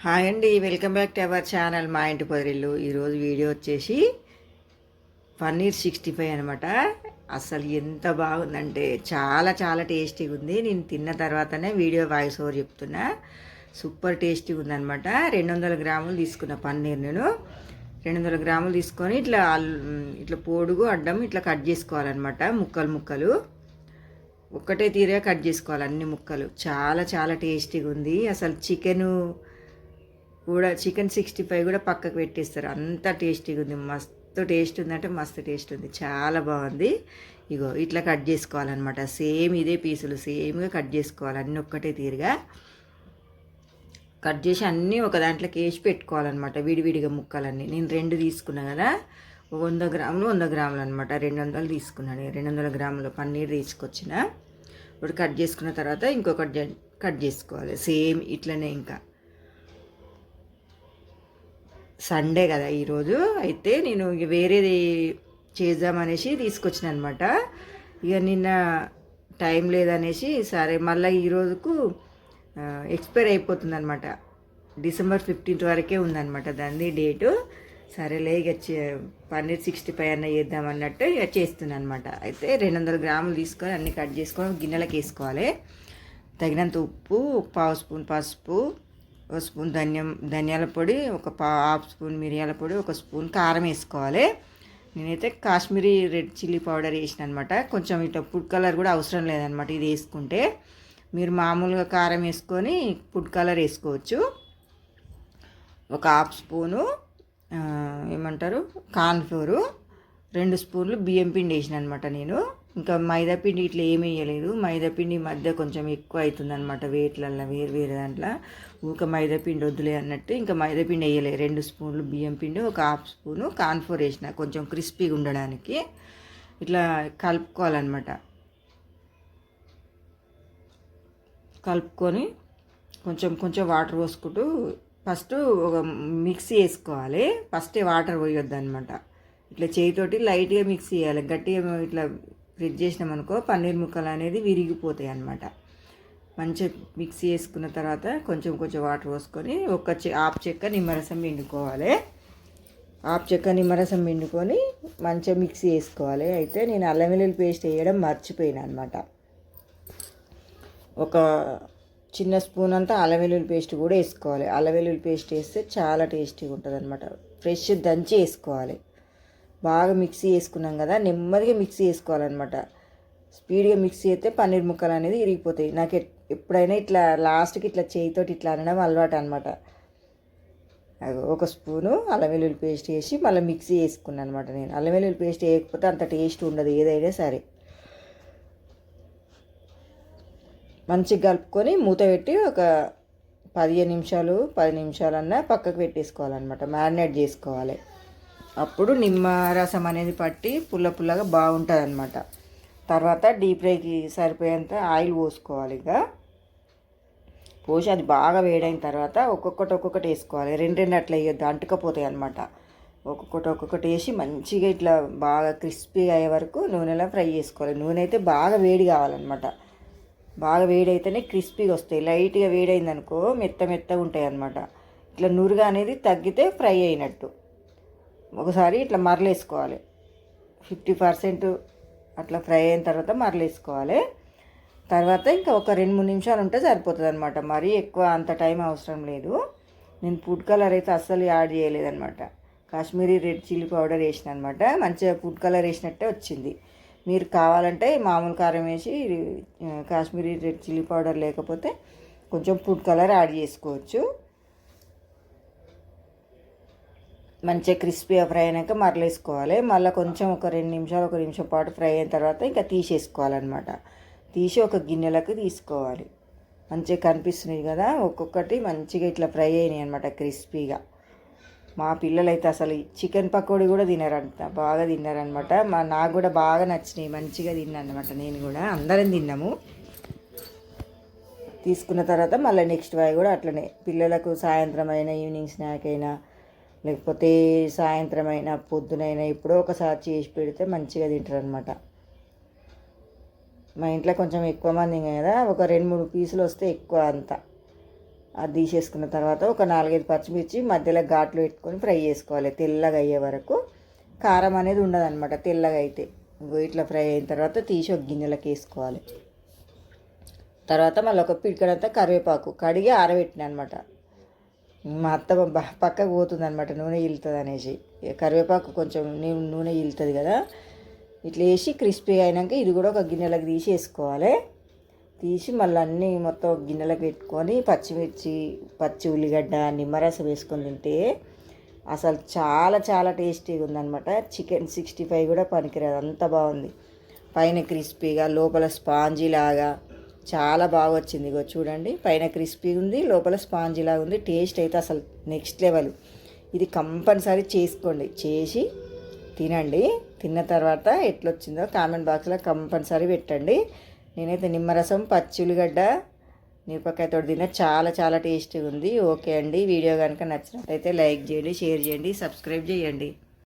Hi అండి welcome back to our channel మా ఇంటి పొదరిల్లు. ఈరోజు వీడియో వచ్చేసి పన్నీర్ సిక్స్టీ ఫైవ్ అనమాట అసలు ఎంత బాగుందంటే చాలా చాలా టేస్టీగా ఉంది. నేను తిన్న తర్వాతనే వీడియో వాయిస్ ఓవర్ చెప్తున్నా. సూపర్ టేస్టీగా ఉందనమాట రెండు వందల గ్రాములు తీసుకున్న పన్నీర్ నేను. రెండు వందల గ్రాములు తీసుకొని ఇట్లా ఇట్లా పొడుగు అడ్డం ఇట్లా కట్ చేసుకోవాలన్నమాట ముక్కలు ముక్కలు. ఒక్కటే తీరే కట్ చేసుకోవాలి అన్ని ముక్కలు. చాలా చాలా టేస్టీగా ఉంది. అసలు చికెను కూడా చికెన్ సిక్స్టీ ఫైవ్ కూడా పక్కకు పెట్టేస్తారు. అంత టేస్టీగా ఉంది. మస్తు టేస్ట్ ఉందంటే మస్తు టేస్ట్ ఉంది. చాలా బాగుంది. ఇగో ఇట్లా కట్ చేసుకోవాలన్నమాట. సేమ్ ఇదే పీసులు సేమ్గా కట్ చేసుకోవాలి. అన్నీ ఒక్కటే తీరుగా. కట్ చేసి అన్నీ ఒక దాంట్లోకి వేసి పెట్టుకోవాలన్నమాట. విడివిడిగా ముక్కలన్నీ. నేను రెండు తీసుకున్నా కదా. వంద గ్రాములు వంద గ్రాములు అనమాట రెండు వందలు తీసుకున్నాను రెండు వందల గ్రాములు పన్నీర్ తీసుకొచ్చిన ఇప్పుడు కట్ చేసుకున్న తర్వాత ఇంకొకటి కట్ చేసుకోవాలి. సేమ్ ఇట్లనే ఇంకా. సండే కదా ఈరోజు. అయితే నేను ఇక వేరేది చేద్దామనేసి తీసుకొచ్చిన అనమాట ఇక నిన్న టైం లేదనేసి సరే మళ్ళీ ఈరోజుకు ఎక్స్పైర్ అయిపోతుంది అనమాట డిసెంబర్ ఫిఫ్టీన్త్ వరకే ఉందనమాట దాన్ని డేటు. సరేలే ఇక చే- పన్నీర్ సిక్స్టీ ఫైవ్ అన్న చేద్దాం అన్నట్టు ఇక చేస్తున్నాను అనమాట అయితే రెండు వందల గ్రాములు తీసుకొని అన్ని కట్ చేసుకొని గిన్నెలకు వేసుకోవాలి. తగినంత ఉప్పు పావు స్పూన్ పసుపు ఒక స్పూన్ ధనియం ధనియాల పొడి ఒక పా హాఫ్ స్పూన్ మిరియాల పొడి ఒక స్పూన్ కారం వేసుకోవాలి. నేనైతే కాశ్మీరీ రెడ్ చిల్లీ పౌడర్ వేసిన అనమాట కొంచెం ఇట్లా ఫుడ్ కలర్ కూడా అవసరం లేదనమాట ఇది వేసుకుంటే. మీరు మామూలుగా కారం వేసుకొని ఫుడ్ కలర్ వేసుకోవచ్చు. ఒక హాఫ్ స్పూను ఏమంటారు? కార్న్ఫ్లోరు రెండు స్పూన్లు బియ్యం పిండి వేసిన అనమాట నేను. ఇంకా మైదాపిండి ఇట్లా ఏమి వేయలేదు. మైదాపిండి మధ్య కొంచెం ఎక్కువ అవుతుంది అనమాట వేట్లల్లో వేరు వేరే దాంట్లో. ఊక మైదాపిండి వద్దులే అన్నట్టు ఇంకా మైదాపిండి వేయలే. వేయలేదు రెండు స్పూన్లు బియ్యం పిండి ఒక హాఫ్ స్పూను కాన్ఫోర్ వేసిన కొంచెం క్రిస్పీగా ఉండడానికి. ఇట్లా కలుపుకోవాలన్నమాట. కలుపుకొని కొంచెం కొంచెం వాటర్ పోసుకుంటూ ఫస్ట్ ఒక మిక్సీ వేసుకోవాలి. ఫస్టే వాటర్ పోయొద్దు అనమాట ఇట్లా చేయితోటి లైట్గా మిక్స్ చేయాలి. గట్టిగా ఇట్లా ఫ్రిడ్జ్ చేసినాం అనుకో పన్నీర్ ముక్కలు అనేది విరిగిపోతాయి అన్నమాట. మంచిగా మిక్సీ వేసుకున్న తర్వాత కొంచెం కొంచెం వాటర్ పోసుకొని ఒక చె ఆపు చెక్క నిమ్మరసం పిండుకోవాలి. ఆపు చెక్క నిమ్మరసం పిండుకొని మంచిగా మిక్సీ వేసుకోవాలి అయితే నేను అల్లం వెల్లుల్లి పేస్ట్ వేయడం మర్చిపోయాను అనమాట ఒక చిన్న స్పూన్ అంతా అల్లం వెల్లుల్లి పేస్ట్ కూడా వేసుకోవాలి. అల్లం వెల్లుల్లి పేస్ట్ వేస్తే చాలా టేస్టీగా ఉంటుంది అనమాట ఫ్రెష్ దంచి వేసుకోవాలి. బాగా మిక్సీ వేసుకున్నాం కదా నెమ్మదిగా మిక్సీ వేసుకోవాలన్నమాట స్పీడ్గా మిక్సీ అయితే పన్నీర్ ముక్కలు అనేది ఇరిగిపోతాయి. నాకు ఎప్పుడైనా ఇట్లా లాస్ట్కి ఇట్లా చేయితోటి ఇట్లా అనడం అలవాటు అనమాట ఒక స్పూను అల్లం వెల్లుల్లి పేస్ట్ వేసి మళ్ళీ మిక్సీ వేసుకున్నాను అనమాట నేను. అల్లం వెల్లుల్లి పేస్ట్ వేయకపోతే అంత టేస్ట్ ఉండదు ఏదైనా సరే. మంచిగా కలుపుకొని మూత పెట్టి ఒక పదిహేను నిమిషాలు పది నిమిషాలన్నా పక్కకు పెట్టేసుకోవాలన్నమాట. మ్యారినేట్ చేసుకోవాలి. అప్పుడు నిమ్మ రసం అనేది పట్టి పుల్ల పుల్లగా బాగుంటుంది అనమాట తర్వాత డీప్ ఫ్రైకి సరిపోయేంత ఆయిల్ పోసుకోవాలి ఇక. పోసి అది బాగా వేడైన తర్వాత ఒక్కొక్కటి ఒక్కొక్కటి వేసుకోవాలి. రెండు రెండు అట్లా వేయొద్దు అంటుకపోతాయి అనమాట ఒక్కొక్కటి ఒక్కొక్కటి వేసి మంచిగా ఇట్లా బాగా క్రిస్పీగా అయ్యే వరకు నూనెలో ఫ్రై చేసుకోవాలి. నూనె అయితే బాగా వేడి కావాలన్నమాట. బాగా వేడైతేనే క్రిస్పీగా వస్తాయి. లైట్గా వేడైందనుకో మెత్త మెత్తగా ఉంటాయి అనమాట ఇట్లా నురుగు అనేది తగ్గితే ఫ్రై అయినట్టు. ఒకసారి ఇట్లా మరలేసుకోవాలి. ఫిఫ్టీ పర్సెంట్ అట్లా ఫ్రై అయిన తర్వాత మరలేసుకోవాలి. తర్వాత ఇంకా ఒక రెండు మూడు నిమిషాలు ఉంటే సరిపోతుంది అనమాట మరీ ఎక్కువ అంత టైం అవసరం లేదు. నేను ఫుడ్ కలర్ అయితే అస్సలు యాడ్ చేయలేదనమాట కాశ్మీరీ రెడ్ చిల్లీ పౌడర్ వేసిన అనమాట మంచిగా ఫుడ్ కలర్ వేసినట్టే వచ్చింది. మీరు కావాలంటే మామూలు కారం వేసి కాశ్మీరీ రెడ్ చిల్లీ పౌడర్ లేకపోతే కొంచెం ఫుడ్ కలర్ యాడ్ చేసుకోవచ్చు. మంచిగా క్రిస్పీగా ఫ్రై అయినాక మరలేసుకోవాలి. మళ్ళీ కొంచెం ఒక రెండు నిమిషాలు ఒక నిమిషం పాటు ఫ్రై అయిన తర్వాత ఇంకా తీసేసుకోవాలన్నమాట. తీసి ఒక గిన్నెలకు తీసుకోవాలి. మంచిగా కనిపిస్తున్నాయి కదా? ఒక్కొక్కటి మంచిగా ఇట్లా ఫ్రై అయినాయి అనమాట క్రిస్పీగా. మా పిల్లలు అయితే అసలు చికెన్ పకోడీ కూడా తినారంట బాగా తిన్నారనమాట మా నాకు కూడా బాగా నచ్చినాయి మంచిగా తిన్నానమాట నేను కూడా. అందరం తిన్నాము. తీసుకున్న తర్వాత మళ్ళీ నెక్స్ట్ వాయి కూడా అట్లనే. పిల్లలకు సాయంత్రం అయినా ఈవినింగ్ స్నాక్ అయినా లేకపోతే సాయంత్రం అయినా పొద్దునైనా ఎప్పుడో ఒకసారి చేసి పెడితే మంచిగా తింటారు అనమాట మా ఇంట్లో కొంచెం ఎక్కువ మంది కదా ఒక రెండు మూడు పీసులు వస్తే ఎక్కువ అంత. అది తీసేసుకున్న తర్వాత ఒక నాలుగైదు పచ్చిమిర్చి మధ్యలో ఘాట్లు పెట్టుకొని ఫ్రై చేసుకోవాలి తెల్లగా అయ్యే వరకు. కారం అనేది ఉండదన్నమాట తెల్లగా అయితే. ఇట్లా ఫ్రై అయిన తర్వాత తీసి ఒక గిన్నెలకు వేసుకోవాలి. తర్వాత మళ్ళీ ఒక పిడికడంతా కరివేపాకు కడిగి ఆరబెట్టిన అనమాట మా అత్త బ- పక్కకు పోతుంది అనమాట నూనె ఈలుతుంది అనేసి. కరివేపాకు కొంచెం నూనె ఈలుతుంది కదా. ఇట్లా వేసి క్రిస్పీ అయినాక ఇది కూడా ఒక గిన్నెలోకి తీసి వేసుకోవాలి. తీసి మళ్ళీ అన్నీ మొత్తం గిన్నెలకు గిన్నెలోకి పెట్టుకొని పచ్చిమిర్చి పచ్చి ఉల్లిగడ్డ నిమ్మరసం వేసుకొని తింటే అసలు చాలా చాలా టేస్టీగా ఉందన్నమాట. చికెన్ సిక్స్టీ ఫైవ్ కూడా పనికిరాదు అంత బాగుంది. పైన క్రిస్పీగా లోపల స్పాంజీ లాగా చాలా బాగా వచ్చింది. ఇగో చూడండి. పైన క్రిస్పీ ఉంది లోపల స్పాంజీ లాగా ఉంది. టేస్ట్ అయితే అసలు నెక్స్ట్ లెవెల్. ఇది కంపల్సరీ చేసుకోండి. చేసి తినండి. తిన్న తర్వాత ఎట్లొచ్చిందో కామెంట్ బాక్స్లో కంపల్సరీ పెట్టండి. నేనైతే నిమ్మరసం పచ్చి ఉల్లిగడ్డ మిరపకాయతో తిన్న చాలా చాలా టేస్టీగా ఉంది. ఓకే అండి. వీడియో కనుక నచ్చినట్లయితే లైక్ చేయండి షేర్ చేయండి సబ్స్క్రైబ్ చేయండి.